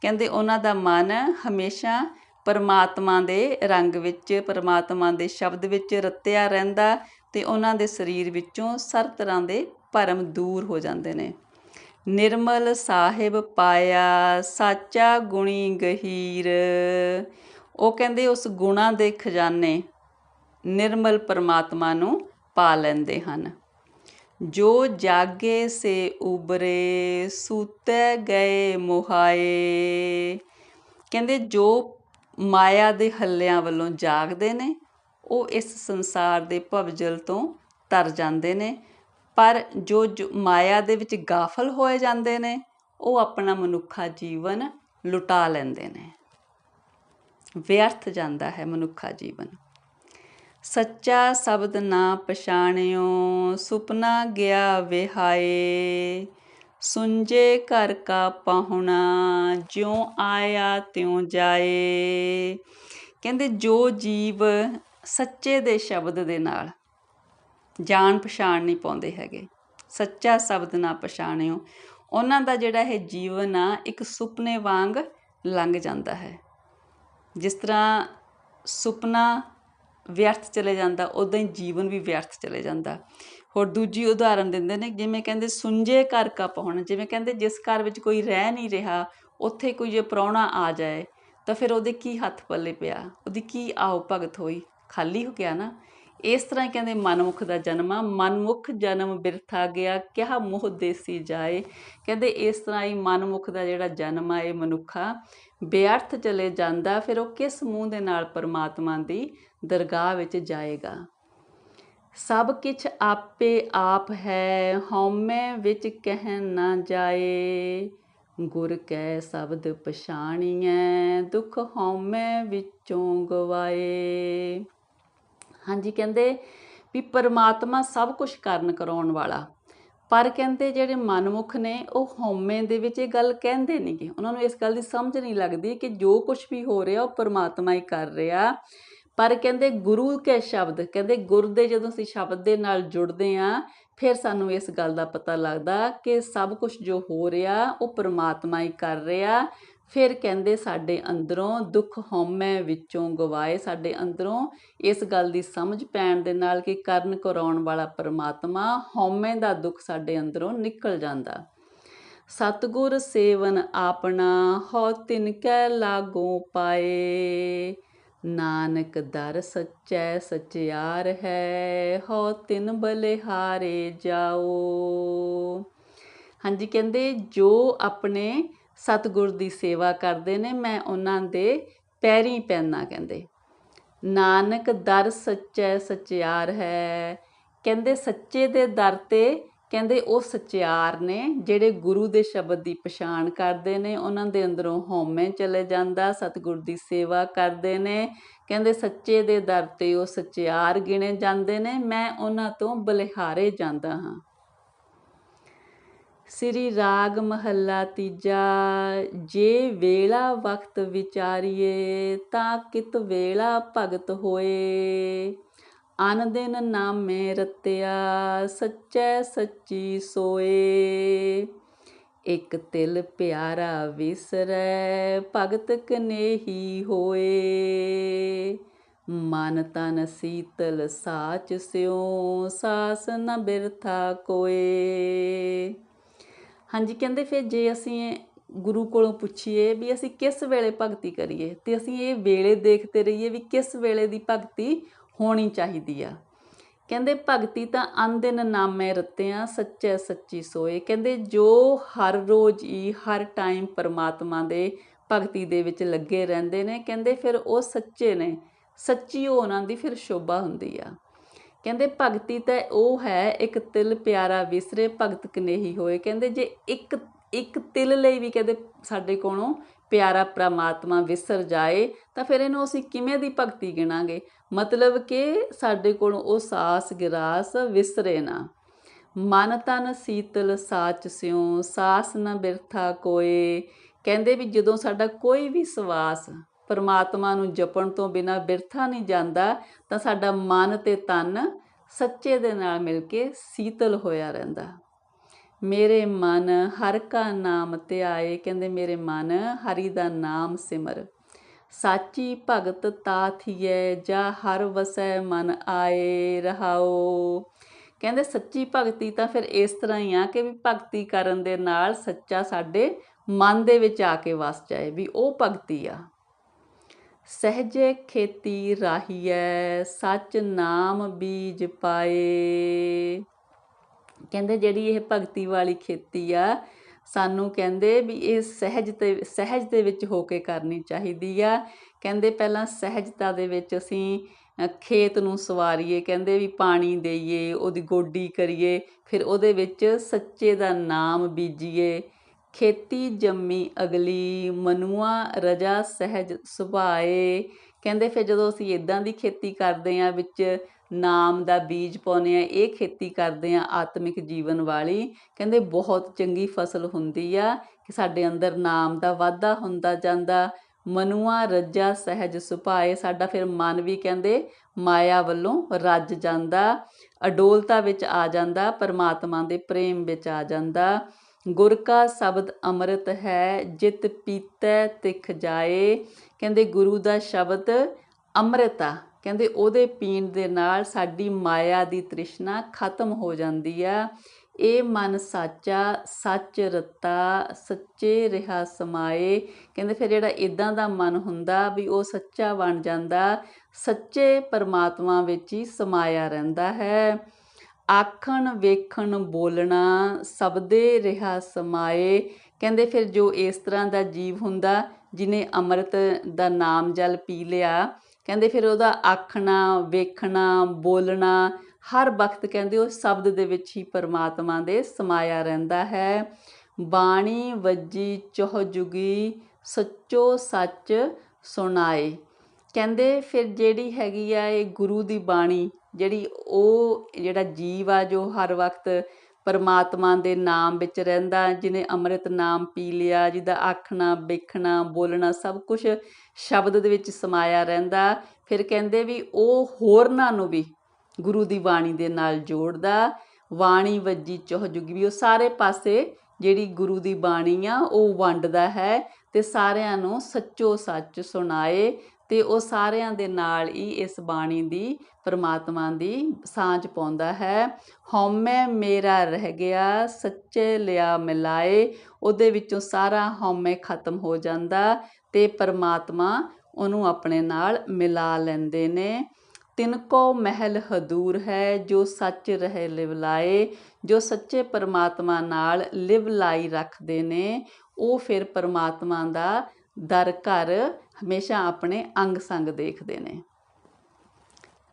ਕਹਿੰਦੇ ਉਹਨਾਂ ਦਾ ਮਨ ਹਮੇਸ਼ਾ ਪਰਮਾਤਮਾ ਦੇ ਰੰਗ ਵਿੱਚ, ਪਰਮਾਤਮਾ ਦੇ ਸ਼ਬਦ ਵਿੱਚ ਰਤਿਆ ਰਹਿੰਦਾ ਤੇ ਉਹਨਾਂ ਦੇ ਸਰੀਰ ਵਿੱਚੋਂ ਸਰ ਤਰ੍ਹਾਂ ਦੇ ਭਰਮ ਦੂਰ ਹੋ ਜਾਂਦੇ ਨੇ। ਨਿਰਮਲ ਸਾਹਿਬ ਪਾਇਆ ਸਾਚਾ ਗੁਣੀ ਗਹੀਰ। ਉਹ ਕਹਿੰਦੇ ਉਸ ਗੁਣਾ ਦੇ ਖਜ਼ਾਨੇ ਨਿਰਮਲ ਪਰਮਾਤਮਾ ਨੂੰ ਪਾ ਲੈਂਦੇ ਹਨ। ਜੋ ਜਾਗੇ ਸੇ ਉਬਰੇ, ਸੂਤੇ ਗਏ ਮੁਹਾਏ। ਕਹਿੰਦੇ ਜੋ ਮਾਇਆ ਦੇ ਹੱਲਿਆਂ ਵੱਲੋਂ ਜਾਗਦੇ ਨੇ, ਉਹ ਇਸ ਸੰਸਾਰ ਦੇ ਭਵਜਲ ਤੋਂ ਤਰ ਜਾਂਦੇ ਨੇ। ਪਰ ਜੋ ਜੋ, ਮਾਇਆ ਦੇ ਵਿੱਚ ਗਾਫਲ ਹੋਏ ਜਾਂਦੇ ਨੇ, ਉਹ ਆਪਣਾ ਮਨੁੱਖਾ ਜੀਵਨ ਲੁਟਾ ਲੈਂਦੇ ਨੇ। ਵਿਅਰਥ ਜਾਂਦਾ ਹੈ ਮਨੁੱਖਾ ਜੀਵਨ। ਸੱਚਾ ਸ਼ਬਦ ਨਾ ਪਛਾਣਿਓ, ਸੁਪਨਾ ਗਿਆ ਵਿਹਾਏ। ਸੁੰਜੇ ਘਰ ਕਾ ਪਾਹੁਣਾ, ਜਿਉ ਆਇਆ ਤਿਉ ਜਾਏ। ਕਹਿੰਦੇ, ਜੋ ਜੀਵ ਸੱਚੇ ਦੇ ਸ਼ਬਦ ਦੇ ਨਾਲ ਜਾਣ ਪਛਾਣ ਨਹੀਂ ਪਾਉਂਦੇ ਹੈਗੇ, ਸੱਚਾ ਸ਼ਬਦ ਨਾ ਪਛਾਣਿਓ, ਉਹਨਾਂ ਦਾ ਜਿਹੜਾ ਇਹ ਜੀਵਨ ਆ, ਇੱਕ ਸੁਪਨੇ ਵਾਂਗ ਲੰਘ ਜਾਂਦਾ ਹੈ। ਜਿਸ ਤਰ੍ਹਾਂ ਸੁਪਨਾ ਵਿਅਰਥ ਚਲੇ ਜਾਂਦਾ ਉਦਾਂ ਹੀ ਜੀਵਨ ਵੀ ਵਿਅਰਥ ਚਲੇ ਜਾਂਦਾ। ਹੋਰ ਦੂਜੀ ਉਦਾਹਰਨ ਦਿੰਦੇ ਨੇ, ਜਿਵੇਂ ਕਹਿੰਦੇ ਸੁੰਜੇ ਘਰ ਕਾ ਪਹੁਣ, ਜਿਵੇਂ ਕਹਿੰਦੇ ਜਿਸ ਘਰ ਵਿੱਚ ਕੋਈ ਰਹਿ ਨਹੀਂ ਰਿਹਾ, ਉੱਥੇ ਕੋਈ ਜੇ ਪ੍ਰਾਹੁਣਾ ਆ ਜਾਏ, ਤਾਂ ਫਿਰ ਉਹਦੇ ਕੀ ਹੱਥ ਪੱਲੇ ਪਿਆ? ਉਹਦੀ ਕੀ ਆਓ ਭਗਤ ਹੋਈ? ਖਾਲੀ ਹੋ ਗਿਆ ਨਾ? ਇਸ ਤਰ੍ਹਾਂ ਹੀ ਕਹਿੰਦੇ ਮਨਮੁਖ ਦਾ ਜਨਮ ਆ। ਮਨਮੁਖ ਜਨਮ ਬਿਰਥਾ ਗਿਆ ਕਿਹਾ ਮੋਹ ਦੇਸੀ ਜਾਏ। ਕਹਿੰਦੇ ਇਸ ਤਰ੍ਹਾਂ ਹੀ ਮਨਮੁਖ ਦਾ ਜਿਹੜਾ ਜਨਮ ਆ, ਇਹ ਮਨੁੱਖਾ ਬੇਅਰਥ ਚਲੇ ਜਾਂਦਾ, ਫਿਰ ਉਹ ਕਿਸ ਮੂੰਹ ਦੇ ਨਾਲ ਪਰਮਾਤਮਾ ਦੀ ਦਰਗਾਹ ਵਿੱਚ ਜਾਏਗਾ? ਸਭ ਕਿਛ ਆਪੇ ਆਪ ਹੈ, ਹਉਮੈ ਵਿੱਚ ਕਹਿ ਨਾ ਜਾਏ। ਗੁਰ ਕੈ ਸ਼ਬਦ ਪਛਾਣੀਐ, ਦੁਖ ਹਉਮੈ ਵਿੱਚੋਂ ਗਵਾਏ। ਹਾਂਜੀ, ਕਹਿੰਦੇ ਵੀ ਪਰਮਾਤਮਾ ਸਭ ਕੁਝ ਕਰਨ ਕਰਾਉਣ ਵਾਲਾ। ਪਰ ਕਹਿੰਦੇ ਜਿਹੜੇ ਮਨਮੁਖ ਨੇ, ਉਹ ਹਉਮੈ ਦੇ ਵਿੱਚ ਇਹ ਗੱਲ ਕਹਿੰਦੇ ਨਹੀਂਗੇ ਉਹਨਾਂ ਨੂੰ ਇਸ ਗੱਲ ਦੀ ਸਮਝ ਨਹੀਂ ਲੱਗਦੀ ਕਿ ਜੋ ਕੁਝ ਵੀ ਹੋ ਰਿਹਾ, ਉਹ ਪਰਮਾਤਮਾ ਹੀ ਕਰ ਰਿਹਾ। ਪਰ ਕਹਿੰਦੇ ਗੁਰੂ ਕੇ ਸ਼ਬਦ, ਕਹਿੰਦੇ ਗੁਰ ਦੇ ਜਦੋਂ ਅਸੀਂ ਸ਼ਬਦ ਦੇ ਨਾਲ ਜੁੜਦੇ ਆ, ਫਿਰ ਸਾਨੂੰ ਇਸ ਗੱਲ ਦਾ ਪਤਾ ਲੱਗਦਾ ਕਿ ਸਭ ਕੁਝ ਜੋ ਹੋ ਰਿਹਾ, ਉਹ ਪਰਮਾਤਮਾ ਹੀ ਕਰ ਰਿਹਾ। ਫਿਰ ਕਹਿੰਦੇ ਸਾਡੇ ਅੰਦਰੋਂ ਦੁੱਖ ਹਉਮੈ ਵਿੱਚੋਂ ਗਵਾਏ, ਸਾਡੇ ਅੰਦਰੋਂ ਇਸ ਗੱਲ ਦੀ ਸਮਝ ਪੈਣ ਦੇ ਨਾਲ ਕਿ ਕਰਨ ਕਰਾਉਣ ਵਾਲਾ ਪਰਮਾਤਮਾ ਹਉਮੈ ਦਾ ਦੁੱਖ ਸਾਡੇ ਅੰਦਰੋਂ ਨਿਕਲ ਜਾਂਦਾ। ਸਤਗੁਰ ਸੇਵਨ ਆਪਣਾ ਹਉ ਤਿਨ ਕੈ ਲਾਗੋਂ ਪਾਏ। ਨਾਨਕ ਦਰ ਸੱਚੈ ਸਚਿਆਰ ਹੈ, ਹਉ ਤਿਨ ਬਲਿਹਾਰੇ ਜਾਓ। ਹਾਂਜੀ, ਕਹਿੰਦੇ ਜੋ ਆਪਣੇ ਸਤਿਗੁਰ ਦੀ ਸੇਵਾ ਕਰਦੇ ਨੇ, ਮੈਂ ਉਹਨਾਂ ਦੇ ਪੈਰੀ ਪੈਣਾ ਕਹਿੰਦੇ। ਨਾਨਕ ਦਰ ਸੱਚੈ ਸਚਿਆਰ ਹੈ। ਕਹਿੰਦੇ ਸੱਚੇ ਦੇ ਦਰ ਤੇ ਕਹਿੰਦੇ ਉਹ ਸਚਿਆਰ ਨੇ, ਜਿਹੜੇ ਗੁਰੂ ਦੇ ਸ਼ਬਦ ਦੀ ਪਛਾਣ ਕਰਦੇ ਨੇ, ਉਹਨਾਂ ਦੇ ਅੰਦਰੋਂ ਹਉਮੈ ਚਲੇ ਜਾਂਦਾ, ਸਤਿਗੁਰ ਦੀ ਸੇਵਾ ਕਰਦੇ ਨੇ। ਕਹਿੰਦੇ ਸੱਚੇ ਦੇ ਦਰ ਤੇ ਉਹ ਸਚਿਆਰ ਗਿਣੇ ਜਾਂਦੇ ਨੇ, ਮੈਂ ਉਹਨਾਂ ਤੋਂ ਬਲਿਹਾਰੇ ਜਾਂਦਾ ਹਾਂ। ਸ੍ਰੀ ਰਾਗ ਮਹੱਲਾ ਤੀਜਾ, ਜੇ ਵੇਲਾ ਵਕਤ ਵਿਚਾਰੀਏ, ਤਾਂ ਕਿਤ ਵੇਲਾ ਭਗਤ ਹੋਏ। ਅਨ ਦਿਨ ਨਾਮੇ ਰਤਿਆ, ਸੱਚੈ ਸੱਚੀ ਸੋਏ। ਇਕ ਤਿਲ ਪਿਆਰਾ ਵਿਸਰੈ, ਭਗਤ ਕਨੇਹੀ ਹੋਏ। ਮਨ ਤਨ ਸੀਤਲ ਸਾਚ ਸਿਉ, ਸਾਸ ਨ ਬਿਰਥਾ ਕੋਏ। ਹਾਂਜੀ, ਕਹਿੰਦੇ ਫਿਰ ਜੇ ਅਸੀਂ ਗੁਰੂ ਕੋਲੋਂ ਪੁੱਛੀਏ ਵੀ ਅਸੀਂ ਕਿਸ ਵੇਲੇ ਭਗਤੀ ਕਰੀਏ, ਤੇ ਅਸੀਂ ਇਹ ਵੇਲੇ ਦੇਖਦੇ ਰਹੀਏ ਵੀ ਕਿਸ ਵੇਲੇ ਦੀ ਭਗਤੀ ਹੋਣੀ ਚਾਹੀਦੀ ਆ। ਕਹਿੰਦੇ ਭਗਤੀ ਤਾਂ ਅੰਦਿਨ ਨਾਮੇ ਰਤਿਆਂ ਸੱਚੇ ਸੱਚੀ ਸੋਏ। ਕਹਿੰਦੇ ਜੋ ਹਰ ਰੋਜ਼ ਹੀ ਹਰ ਟਾਈਮ ਪਰਮਾਤਮਾ ਦੇ ਭਗਤੀ ਦੇ ਵਿੱਚ ਲੱਗੇ ਰਹਿੰਦੇ ਨੇ, ਕਹਿੰਦੇ ਫਿਰ ਉਹ ਸੱਚੇ ਨੇ, ਸੱਚੀ ਉਹਨਾਂ ਦੀ ਫਿਰ ਸ਼ੋਭਾ ਹੁੰਦੀ ਆ। ਕਹਿੰਦੇ ਭਗਤੀ ਤਾਂ ਉਹ ਹੈ, ਇੱਕ ਤਿਲ ਪਿਆਰਾ ਵਿਸਰੇ, ਭਗਤ ਕਨੇਹੀ ਹੋਏ। ਕਹਿੰਦੇ ਜੇ ਇੱਕ ਇੱਕ ਤਿਲ ਲਈ ਵੀ ਕਹਿੰਦੇ ਸਾਡੇ ਕੋਲੋਂ ਪਿਆਰਾ ਪ੍ਰਮਾਤਮਾ ਵਿਸਰ ਜਾਏ, ਤਾਂ ਫਿਰ ਇਹਨੂੰ ਅਸੀਂ ਕਿਵੇਂ ਦੀ ਭਗਤੀ ਗਿਣਾਂਗੇ? ਮਤਲਬ ਕਿ ਸਾਡੇ ਕੋਲੋਂ ਉਹ ਸਾਸ ਗਿਰਾਸ ਵਿਸਰੇ ਨਾ। ਮਨ ਤਨ ਸੀਤਲ ਸਾਚ ਸਿਉ, ਸਾਸ ਨ ਬਿਰਥਾ ਕੋਏ। ਕਹਿੰਦੇ ਵੀ ਜਦੋਂ ਸਾਡਾ ਕੋਈ ਵੀ ਸਵਾਸ ਪਰਮਾਤਮਾ ਨੂੰ ਜਪਣ ਤੋਂ ਬਿਨਾ ਬਿਰਥਾ ਨਹੀਂ ਜਾਂਦਾ, ਤਾਂ ਸਾਡਾ ਮਨ ਤੇ ਤਨ ਸੱਚੇ ਦੇ ਨਾਲ ਮਿਲ ਕੇ ਸੀਤਲ ਹੋਇਆ ਰਹਿੰਦਾ। ਮੇਰੇ ਮਨ ਹਰ ਕਾ ਨਾਮ ਤੇ ਆਏ, ਕਹਿੰਦੇ ਮੇਰੇ ਮਨ ਹਰੀ ਦਾ ਨਾਮ ਸਿਮਰ। ਸਾਚੀ ਭਗਤ ਤਾ ਥੀਏ ਜਾ ਹਰ ਵਸੈ ਮਨ ਆਏ ਰਹਾਓ ਕਹਿੰਦੇ ਸੱਚੀ ਭਗਤੀ ਤਾਂ ਫਿਰ ਇਸ ਤਰ੍ਹਾਂ ਹੀ ਆ ਕਿ ਵੀ ਭਗਤੀ ਕਰਨ ਦੇ ਨਾਲ ਸੱਚਾ ਸਾਡੇ ਮਨ ਦੇ ਵਿੱਚ ਆ ਕੇ ਵਸ ਜਾਏ, ਵੀ ਉਹ ਭਗਤੀ ਆ। ਸਹਜੇ ਖੇਤੀ ਰਾਹੀਐ, ਸੱਚ ਨਾਮ ਬੀਜ ਪਾਏ। ਕਹਿੰਦੇ ਜਿਹੜੀ ਇਹ ਭਗਤੀ ਵਾਲੀ ਖੇਤੀ ਆ, ਸਾਨੂੰ ਕਹਿੰਦੇ ਵੀ ਇਹ ਸਹਿਜ ਤੇ, ਸਹਿਜ ਦੇ ਵਿੱਚ ਹੋ ਕੇ ਕਰਨੀ ਚਾਹੀਦੀ ਆ। ਕਹਿੰਦੇ ਪਹਿਲਾਂ ਸਹਿਜਤਾ ਦੇ ਵਿੱਚ ਅਸੀਂ ਖੇਤ ਨੂੰ ਸਵਾਰੀਏ, ਕਹਿੰਦੇ ਵੀ ਪਾਣੀ ਦੇਈਏ, ਉਹਦੀ ਗੋਡੀ ਕਰੀਏ, ਫਿਰ ਉਹਦੇ ਵਿੱਚ ਸੱਚੇ ਦਾ ਨਾਮ ਬੀਜੀਏ। ਖੇਤੀ ਜੰਮੀ ਅਗਲੀ, ਮਨੁਆ ਰਜਾ ਸਹਿਜ ਸੁਭਾਏ। ਕਹਿੰਦੇ ਫਿਰ ਜਦੋਂ ਅਸੀਂ ਇਦਾਂ ਦੀ ਖੇਤੀ ਕਰਦੇ ਆ ਵਿੱਚ ਨਾਮ ਦਾ ਬੀਜ ਪਾਉਨੇ ਆ ਇਹ ਖੇਤੀ ਕਰਦੇ ਆ ਆਤਮਿਕ ਜੀਵਨ ਵਾਲੀ, ਕਹਿੰਦੇ ਬਹੁਤ ਚੰਗੀ ਫਸਲ ਹੁੰਦੀ ਆ ਕਿ ਸਾਡੇ ਅੰਦਰ ਨਾਮ ਦਾ ਵਾਧਾ ਹੁੰਦਾ ਜਾਂਦਾ। ਮਨੁਆ ਰੱਜਾ ਸਹਿਜ ਸੁਭਾਏ, ਸਾਡਾ ਫਿਰ ਮਨ ਵੀ ਕਹਿੰਦੇ ਮਾਇਆ ਵੱਲੋਂ ਰੱਜ ਜਾਂਦਾ, ਅਡੋਲਤਾ ਵਿੱਚ ਆ ਜਾਂਦਾ, ਪਰਮਾਤਮਾ ਦੇ ਪ੍ਰੇਮ ਵਿੱਚ ਆ ਜਾਂਦਾ। ਗੁਰ ਕਾ ਸ਼ਬਦ ਅੰਮ੍ਰਿਤ ਹੈ, ਜਿਤ ਪੀਤੈ ਤਿਖ ਜਾਏ। ਕਹਿੰਦੇ ਗੁਰੂ ਦਾ ਸ਼ਬਦ ਅੰਮ੍ਰਿਤ ਆ। ਕਹਿੰਦੇ ਉਹਦੇ ਪੀਣ ਦੇ ਨਾਲ ਸਾਡੀ ਮਾਇਆ ਦੀ ਤ੍ਰਿਸ਼ਨਾ ਖਤਮ ਹੋ ਜਾਂਦੀ ਆ। ਇਹ ਮਨ ਸਾਚਾ, ਸੱਚ ਰਤਾ, ਸੱਚੇ ਰਿਹਾ ਸਮਾਏ। ਕਹਿੰਦੇ ਫਿਰ ਜਿਹੜਾ ਇਦਾਂ ਦਾ ਮਨ ਹੁੰਦਾ ਵੀ ਉਹ ਸੱਚਾ ਬਣ ਜਾਂਦਾ, ਸੱਚੇ ਪਰਮਾਤਮਾ ਵਿੱਚ ਹੀ ਸਮਾਇਆ ਰਹਿੰਦਾ ਹੈ। ਆਖਣ, ਵੇਖਣ, ਬੋਲਣਾ ਸਬਦੇ ਰਿਹਾ ਸਮਾਏ। ਕਹਿੰਦੇ ਫਿਰ ਜੋ ਇਸ ਤਰ੍ਹਾਂ ਦਾ ਜੀਵ ਹੁੰਦਾ, ਜਿਨੇ ਅੰਮ੍ਰਿਤ ਦਾ ਨਾਮ ਜਲ ਪੀ ਲਿਆ, ਕਹਿੰਦੇ ਫਿਰ ਉਹਦਾ ਆਖਣਾ, ਵੇਖਣਾ, ਬੋਲਣਾ ਹਰ ਵਕਤ ਕਹਿੰਦੇ ਉਹ ਸ਼ਬਦ ਦੇ ਵਿੱਚ ਹੀ ਪਰਮਾਤਮਾ ਦੇ ਸਮਾਇਆ ਰਹਿੰਦਾ ਹੈ। ਬਾਣੀ ਵੱਜੀ ਚੋਹ ਜੁਗੀ, ਸੱਚੋ ਸੱਚ ਸੁਣਾਏ। ਕਹਿੰਦੇ ਫਿਰ ਜਿਹੜੀ ਹੈਗੀ ਆ ਇਹ ਗੁਰੂ ਦੀ ਬਾਣੀ ਜਿਹੜੀ ਉਹ ਜਿਹੜਾ ਜੀਵ ਆ, ਜੋ ਹਰ ਵਕਤ ਪਰਮਾਤਮਾ ਦੇ ਨਾਮ ਵਿੱਚ ਰਹਿੰਦਾ, ਜਿਹਨੇ ਅੰਮ੍ਰਿਤ ਨਾਮ ਪੀ ਲਿਆ, ਜਿਹਦਾ ਆਖਣਾ, ਵੇਖਣਾ, ਬੋਲਣਾ, ਸਭ ਕੁਝ ਸ਼ਬਦ ਦੇ ਵਿੱਚ ਸਮਾਇਆ ਰਹਿੰਦਾ। ਫਿਰ ਕਹਿੰਦੇ ਵੀ ਉਹ ਹੋਰਨਾਂ ਨੂੰ ਵੀ ਗੁਰੂ ਦੀ ਬਾਣੀ ਦੇ ਨਾਲ ਜੋੜਦਾ। ਬਾਣੀ ਵੱਜੀ ਚੋਹ ਜੁਗੀ ਵੀ, ਉਹ ਸਾਰੇ ਪਾਸੇ ਜਿਹੜੀ ਗੁਰੂ ਦੀ ਬਾਣੀ ਆ, ਉਹ ਵੰਡਦਾ ਹੈ ਤੇ ਸਾਰਿਆਂ ਨੂੰ ਸੱਚੋ ਸੱਚ ਸੁਣਾਏ। ਤੇ ਉਹ ਸਾਰਿਆਂ ਦੇ ਨਾਲ ਹੀ ਇਸ ਬਾਣੀ ਦੀ, ਪਰਮਾਤਮਾ ਦੀ ਸਾਂਝ ਪਾਉਂਦਾ ਹੈ। ਹਉਮੈ ਮੇਰਾ ਰਹਿ ਗਿਆ, ਸੱਚੇ ਲਿਆ ਮਿਲਾਏ। ਉਹਦੇ ਵਿੱਚੋਂ ਸਾਰਾ ਹਉਮੈ ਖਤਮ ਹੋ ਜਾਂਦਾ ਤੇ ਪਰਮਾਤਮਾ ਉਹਨੂੰ ਆਪਣੇ ਨਾਲ ਮਿਲਾ ਲੈਂਦੇ ਨੇ। ਤਿਨ ਕੋ ਮਹਿਲ ਹਦੂਰ ਹੈ, ਜੋ ਸੱਚ ਰਹੇ ਲਿਵ ਲਾਏ ਜੋ ਸੱਚੇ ਪਰਮਾਤਮਾ ਨਾਲ ਲਿਵ ਲਾਈ ਰੱਖਦੇ ਨੇ, ਉਹ ਫਿਰ ਪਰਮਾਤਮਾ ਦਾ ਦਰ ਘਰ ਹਮੇਸ਼ਾ ਆਪਣੇ ਅੰਗ ਸੰਗ ਦੇਖਦੇ ਨੇ।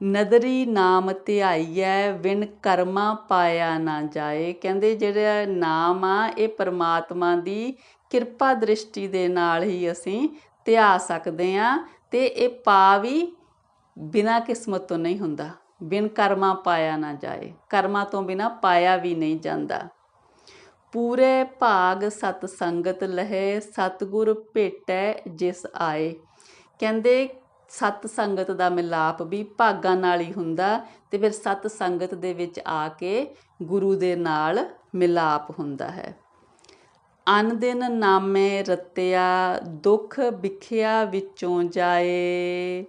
ਨਦਰੀ ਨਾਮ ਧਿਆਈਐ ਵਿਨ ਕਰਮਾ ਪਾਇਆ ਨਾ ਜਾਏ। ਕਹਿੰਦੇ ਜਿਹੜਾ ਨਾਮ ਆ, ਇਹ ਪਰਮਾਤਮਾ ਦੀ ਕਿਰਪਾ ਦ੍ਰਿਸ਼ਟੀ ਦੇ ਨਾਲ ਹੀ ਅਸੀਂ ਧਿਆ ਸਕਦੇ ਆ ਤੇ ਇਹ ਪਾ ਵੀ ਬਿਨਾ ਕਿਸਮਤ ਤੋਂ ਨਹੀਂ ਹੁੰਦਾ। ਬਿਨ ਕਰਮਾ ਪਾਇਆ ਨਾ ਜਾਏ। ਕਰਮਾਂ ਤੋਂ ਬਿਨਾ ਪਾਇਆ ਵੀ ਨਹੀਂ ਜਾਂਦਾ। ਪੂਰੇ ਭਾਗ ਸਤ ਸੰਗਤ ਲਹੇ, ਸਤਗੁਰ ਭੇਟੈ ਜਿਸ ਆਏ। ਕਹਿੰਦੇ, ਸਤ ਸੰਗਤ ਦਾ ਮਿਲਾਪ ਵੀ ਭਾਗਾਂ ਨਾਲ ਹੀ ਹੁੰਦਾ ਤੇ ਫਿਰ ਸਤ ਸੰਗਤ ਦੇ ਵਿੱਚ ਆ ਕੇ ਗੁਰੂ ਦੇ ਨਾਲ ਮਿਲਾਪ ਹੁੰਦਾ ਹੈ। ਅਨ ਦਿਨ ਨਾਮੇ ਰਤਿਆ, ਦੁੱਖ ਵਿਖਿਆ ਵਿੱਚੋਂ ਜਾਏ।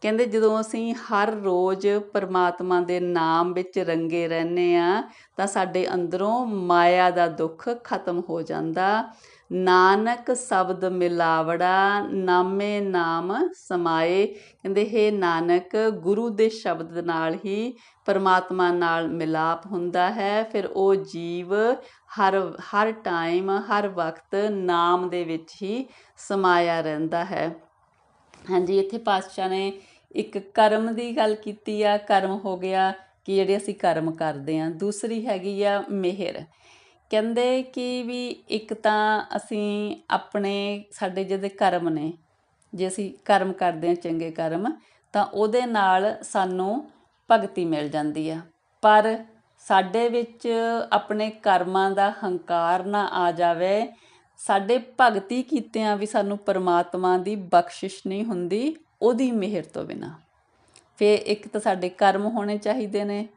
ਕਹਿੰਦੇ ਜਦੋਂ ਅਸੀਂ ਹਰ ਰੋਜ਼ ਪਰਮਾਤਮਾ ਦੇ ਨਾਮ ਵਿੱਚ ਰੰਗੇ ਰਹਿੰਦੇ ਆ ਤਾਂ ਸਾਡੇ ਅੰਦਰੋਂ ਮਾਇਆ ਦਾ ਦੁੱਖ ਖਤਮ ਹੋ ਜਾਂਦਾ। ਨਾਨਕ ਸ਼ਬਦ ਮਿਲਾਵੜਾ, ਨਾਮੇ ਨਾਮ ਸਮਾਏ। ਕਹਿੰਦੇ, ਹੈ ਨਾਨਕ, ਗੁਰੂ ਦੇ ਸ਼ਬਦ ਨਾਲ ਹੀ ਪਰਮਾਤਮਾ ਨਾਲ ਮਿਲਾਪ ਹੁੰਦਾ ਹੈ। ਫਿਰ ਉਹ ਜੀਵ ਹਰ ਹਰ ਟਾਈਮ, ਹਰ ਵਕਤ ਨਾਮ ਦੇ ਵਿੱਚ ਹੀ ਸਮਾਇਆ ਰਹਿੰਦਾ ਹੈ। ਹਾਂਜੀ, ਇੱਥੇ ਪਾਤਸ਼ਾਹ ਨੇ ਇੱਕ ਕਰਮ ਦੀ ਗੱਲ ਕੀਤੀ ਆ, ਕਰਮ ਹੋ ਗਿਆ ਕਿ ਜਿਹੜੇ ਅਸੀਂ ਕਰਮ ਕਰਦੇ ਆ। ਦੂਸਰੀ ਹੈਗੀ ਆ ਮਿਹਰ। ਕਹਿੰਦੇ ਕਿ ਵੀ ਇੱਕ ਤਾਂ ਅਸੀਂ ਆਪਣੇ, ਸਾਡੇ ਜਿਹਦੇ ਕਰਮ ਨੇ, ਜੇ ਅਸੀਂ ਕਰਮ ਕਰਦੇ ਆ ਚੰਗੇ ਕਰਮ, ਤਾਂ ਉਹਦੇ ਨਾਲ ਸਾਨੂੰ ਭਗਤੀ ਮਿਲ ਜਾਂਦੀ ਆ। ਪਰ ਸਾਡੇ ਵਿੱਚ ਆਪਣੇ ਕਰਮਾਂ ਦਾ ਹੰਕਾਰ ਨਾ ਆ ਜਾਵੇ, ਸਾਡੇ ਭਗਤੀ ਕੀਤਿਆਂ ਵੀ ਸਾਨੂੰ ਪਰਮਾਤਮਾ ਦੀ ਬਖਸ਼ਿਸ਼ ਨਹੀਂ ਹੁੰਦੀ। ਉਹਦੀ ਮਿਹਰ ਤੋਂ ਬਿਨਾ। ਫਿਰ ਇੱਕ ਤਾਂ ਸਾਡੇ ਕਰਮ ਹੋਣੇ ਚਾਹੀਦੇ ਨੇ,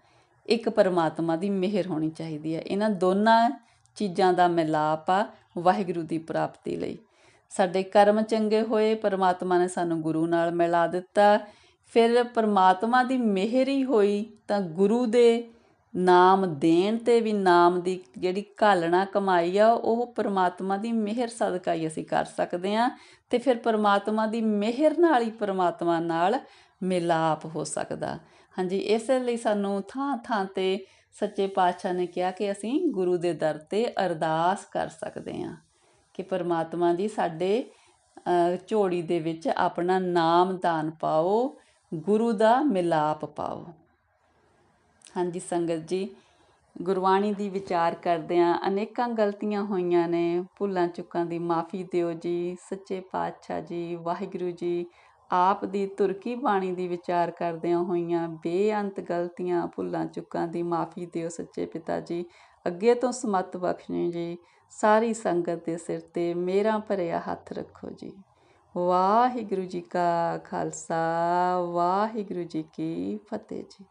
ਇੱਕ ਪਰਮਾਤਮਾ ਦੀ ਮਿਹਰ ਹੋਣੀ ਚਾਹੀਦੀ ਹੈ। ਇਹਨਾਂ ਦੋਨਾਂ ਚੀਜ਼ਾਂ ਦਾ ਮਿਲਾਪ ਆ ਵਾਹਿਗੁਰੂ ਦੀ ਪ੍ਰਾਪਤੀ ਲਈ। ਸਾਡੇ ਕਰਮ ਚੰਗੇ ਹੋਏ, ਪਰਮਾਤਮਾ ਨੇ ਸਾਨੂੰ ਗੁਰੂ ਨਾਲ ਮਿਲਾ ਦਿੱਤਾ। ਫਿਰ ਪਰਮਾਤਮਾ ਦੀ ਮਿਹਰ ਹੀ ਹੋਈ ਤਾਂ ਗੁਰੂ ਦੇ ਨਾਮ ਦੇਣ ਤੇ ਵੀ ਨਾਮ ਦੀ ਜਿਹੜੀ ਘਾਲਣਾ ਕਮਾਈ ਆ, ਉਹ ਪਰਮਾਤਮਾ ਦੀ ਮਿਹਰ ਸਦਕਾ ਹੀ ਅਸੀਂ ਕਰ ਸਕਦੇ ਆ ਤੇ ਫਿਰ ਪਰਮਾਤਮਾ ਦੀ ਮਿਹਰ ਨਾਲ ਹੀ ਪਰਮਾਤਮਾ ਨਾਲ ਮਿਲਾਪ ਹੋ ਸਕਦਾ। ਹਾਂਜੀ, ਇਸ ਲਈ ਸਾਨੂੰ ਥਾਂ ਥਾਂ ਤੇ ਸੱਚੇ ਪਾਤਸ਼ਾਹ ਨੇ ਕਿਹਾ ਕਿ ਅਸੀਂ ਗੁਰੂ ਦੇ ਦਰ ਤੇ ਅਰਦਾਸ ਕਰ ਸਕਦੇ ਹਾਂ ਕਿ ਪਰਮਾਤਮਾ ਜੀ ਸਾਡੇ ਝੋੜੀ ਦੇ ਵਿੱਚ ਆਪਣਾ ਨਾਮ ਦਾਨ ਪਾਓ, ਗੁਰੂ ਦਾ ਮਿਲਾਪ ਪਾਓ। ਹਾਂਜੀ, ਸੰਗਤ ਜੀ ਗੁਰਬਾਣੀ ਦੀ ਵਿਚਾਰ ਕਰਦਿਆਂ ਅਨੇਕਾਂ ਗਲਤੀਆਂ ਹੋਈਆਂ ਨੇ। ਭੁੱਲਾਂ ਚੁੱਕਾਂ ਦੀ ਮਾਫੀ ਦਿਓ ਜੀ, ਸੱਚੇ ਪਾਤਸ਼ਾਹ ਜੀ, ਵਾਹਿਗੁਰੂ ਜੀ। ਆਪ ਦੀ ਤੁਰਕੀ ਬਾਣੀ ਦੀ ਵਿਚਾਰ ਕਰਦਿਆਂ ਹੋਈਆਂ ਬੇਅੰਤ ਗਲਤੀਆਂ, ਭੁੱਲਾਂ ਚੁੱਕਾਂ ਦੀ ਮਾਫੀ ਦਿਓ ਸੱਚੇ ਪਿਤਾ ਜੀ। ਅੱਗੇ ਤੋਂ ਸਮਤ ਬਖਸ਼ਣੇ ਜੀ। ਸਾਰੀ ਸੰਗਤ ਦੇ ਸਿਰ ਤੇ ਮੇਰਾ ਭਰਿਆ ਹੱਥ ਰੱਖੋ ਜੀ। ਵਾਹਿਗੁਰੂ ਜੀ ਕਾ ਖਾਲਸਾ, ਵਾਹਿਗੁਰੂ ਜੀ ਕੀ ਫਤਿਹ ਜੀ।